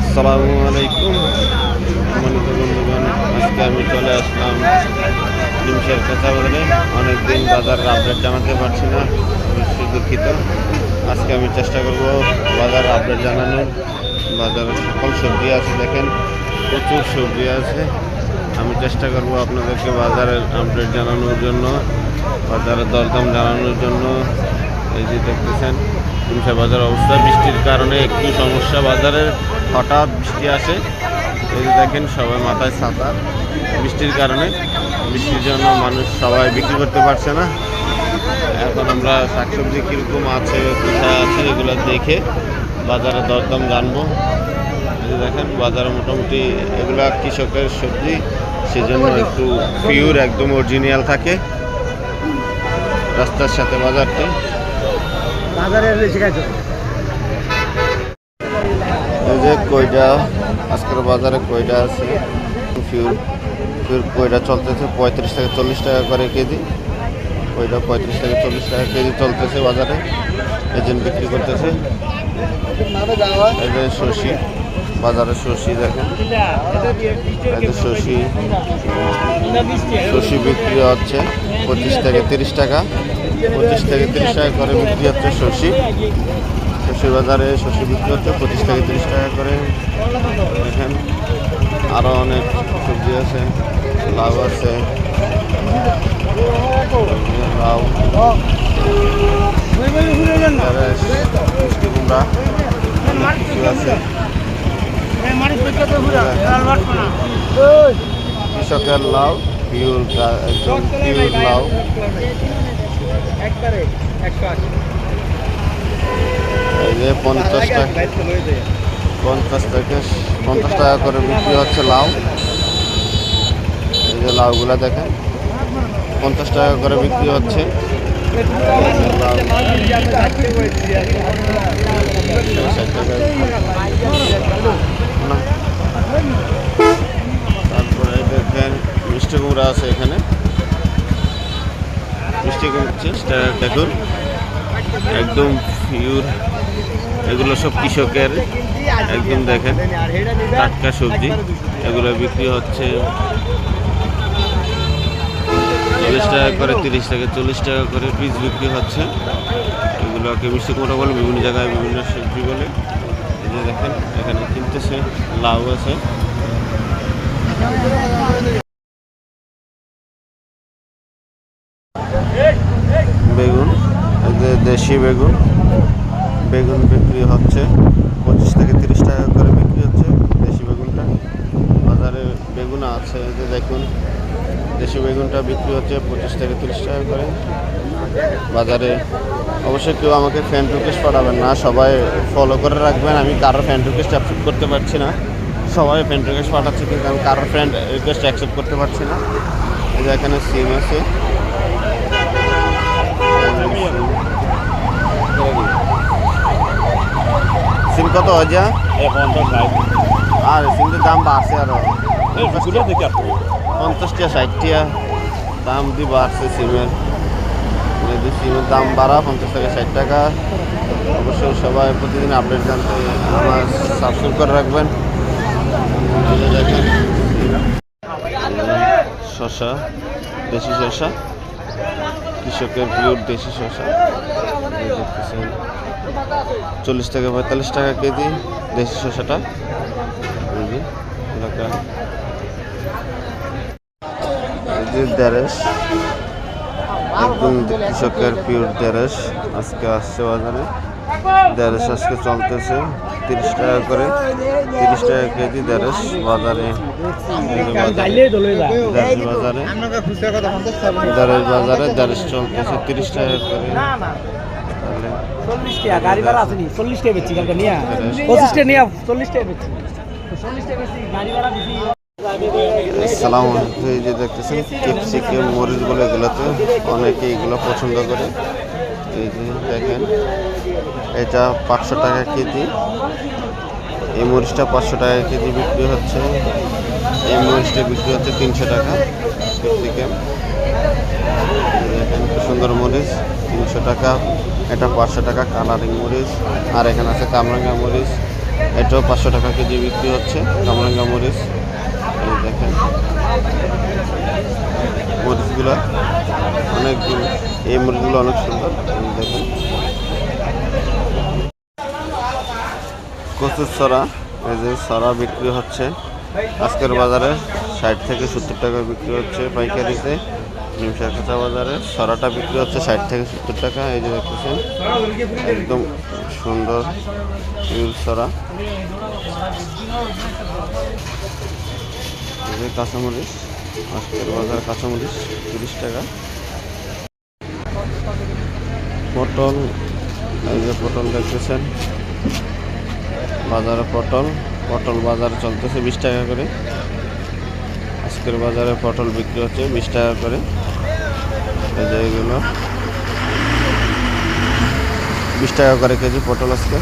আসসালামু আলাইকুম। সম্মানিত বন্ধুগণ, আজকে আমি চলে আসলাম নিমিশের কথা বলে। অনেকদিন বাজারের আপডেট জানাতে পারছি না, অবশ্যই দুঃখিত। আজকে আমি চেষ্টা করব বাজার আপডেট জানানোর। বাজারে সকল সবজি আছে, দেখেন, প্রচুর সবজি আছে। আমি চেষ্টা করব আপনাদেরকে বাজারের আপডেট জানানোর জন্য, বাজারের দরদাম জানানোর জন্য। এই যে দেখতেছেন নিমিশা বাজার অবস্থা, বৃষ্টির কারণে একটু সমস্যা বাজারের, হঠাৎ বৃষ্টি আসে। এই দেখেন, সবাই মাথায় ছাতা। বৃষ্টির কারণে বৃষ্টির জন্য মানুষ সবাই বিক্রি করতে পারছে না। এখন আমরা শাকসবজি কীরকম আছে, কোথায় আছে, এগুলো দেখে বাজারে দরদাম জানব। দেখেন, বাজারে মোটামুটি এগুলা কৃষকের সবজি, সেজন্য একটু পিওর একদম অরিজিনাল থাকে। রাস্তার সাথে বাজারটি। এই যে কইটা আজকের বাজারে কইটা আছে? ফিউল কইটা চলতেছে? পঁয়ত্রিশ থেকে চল্লিশ টাকা করে কেজি। কইটা পঁয়ত্রিশ থেকে চল্লিশ টাকা কেজি চলতেছে বাজারে। এজেন্ট বিক্রি করতেছে। এই যে বাজারে শশি দেখেন। শশি শশি বিক্রি হচ্ছে পঁচিশ থেকে তিরিশ টাকা। পঁচিশ থেকে তিরিশ টাকা করে বিক্রি হচ্ছে শশি। শশি বাজারে শশি বিক্রি হচ্ছে পঁচিশ থেকে তিরিশ টাকা করে। দেখেন আরও অনেক সবজি আছে, লাউ আছে, লাউ ঢেঁড়স, মিষ্টি কুমড়া অনেক কিছু আছে কৃষকের লাউ পিওর একদম পিওর লাউ। এই যে পঞ্চাশ টাকা পঞ্চাশ থেকে পঞ্চাশ টাকা করে বিক্রি হচ্ছে লাউ। এই যে লাউগুলা দেখেন। পঞ্চাশ টাকা করে বিক্রি হচ্ছে। লাউ, টাকা। না। তারপরে দেখেন মিষ্টি কুমড়া আছে এখানে মিষ্টি কুমড়া দেখুন একদম পিওর এগুলো সব কৃষকের, একদম দেখেন, টাটকা সবজি, এগুলো বিক্রি হচ্ছে চল্লিশ টাকা করে, তিরিশ টাকা চল্লিশ টাকা করে পিস বিক্রি হচ্ছে। এগুলোকে মিষ্টি কুমড়া বলে, বিভিন্ন জায়গায় বিভিন্ন সবজি বলে। দেখেন, এখানে কিনতেছে, লাউ আছে বেগুন এই যে দেশি বেগুন। বেগুন বিক্রি হচ্ছে। পঁচিশ থেকে তিরিশ টাকা করে বিক্রি হচ্ছে দেশি বেগুনটা। বাজারে বেগুন আছে যে দেখুন। দেশি বেগুনটা বিক্রি হচ্ছে পঁচিশ থেকে তিরিশ টাকা করে। বাজারে অবশ্যই কেউ আমাকে ফ্যান রিকোয়েস্ট পাঠাবেন না। সবাই ফলো করে রাখবেন। আমি কারোর ফ্যান রিকোয়েস্ট অ্যাকসেপ্ট করতে পারছি না। সবাই ফ্যান রিকোয়েস্ট পাঠাচ্ছে কিন্তু আমি কারোর ফ্রেন্ড রিকোয়েস্ট অ্যাকসেপ্ট করতে পারছি না। এই যে এখানে সিম আছে। সিম কত হয়েছে? আর সিমের দাম বাড়ছে আরও। পঞ্চাশটা ষাটটা দাম দিয়ে বাড়ছে সিমের। যদি সিমের দাম বাড়া পঞ্চাশ থেকে ষাট টাকা। অবশ্যই সবাই প্রতিদিন আপডেট জানতে আমার সাবস্ক্রাইব করে রাখবেন। দেখেন। শশা দেশি শশা কৃষকের প্রিয় দেশি শশা দেখতেছেন, চল্লিশ থেকে পঁয়তাল্লিশ টাকা কেজি দেশি শশাটা একদম কৃষকের পিওর দেড়েশ আজকে আসছে বাজারে। দেড়েশ আজকে চলতেছে। তিরিশ টাকা করে। তিরিশ টাকা কেজি দেড়েশ বাজারে। বাজারে। দেড়েশ বাজারে দেড়েশ চলতেছে। তিরিশ টাকা করে। তাহলে চল্লিশ টাকা গাড়ি ভাড়া আসেনি চল্লিশ টাকা বেচছি কালকে নিয়ে? পঁচিশ টাকা নিয়ে চল্লিশ টাকা বেচছি চল্লিশ টাকা বেচছি গাড়ি ভাড়া বেশি। সালাম যে দেখতেছেন মরিচগুলো এগুলোতে অনেকে এগুলো পছন্দ করে। এই যে দেখেন এটা পাঁচশো টাকা কেজি। এই মরিচটা পাঁচশো টাকা কেজি বিক্রি হচ্ছে। এই মরিচটা বিক্রি হচ্ছে তিনশো টাকা দেখেন কি সুন্দর মরিচ, তিনশো টাকা। এটা পাঁচশো টাকা কালারিং মরিচ। আর এখানে আছে কামরাঙ্গা মরিচ। এটাও পাঁচশো টাকা কেজি বিক্রি হচ্ছে কামরাঙ্গা মরিচ। এই দেখেন মরিচগুলো অনেকগুলো এই মরিচগুলো অনেক সুন্দর। দেখেন কচুর সরা। এই যে সরা বিক্রি হচ্ছে। আজকের বাজারে ষাট থেকে সত্তর টাকা বিক্রি হচ্ছে পাইকারিতে। নিমসার কাঁচা বাজারে সরাটা বিক্রি হচ্ছে ষাট থেকে সত্তর টাকা, এই যে দেখতেছেন। একদম সুন্দর সরা। কাঁচামরিচ, আজকের বাজার কাঁচামরিচ, তিরিশ টাকা। পটল, এই যে পটল দেখতেছেন। বাজারে পটল পটল বাজার চলতেছে বিশ টাকা করে। আজকের বাজারে পটল বিক্রি হচ্ছে বিশ টাকা করে। এগুলো। বিশ টাকা করে কেজি পটল আজকে।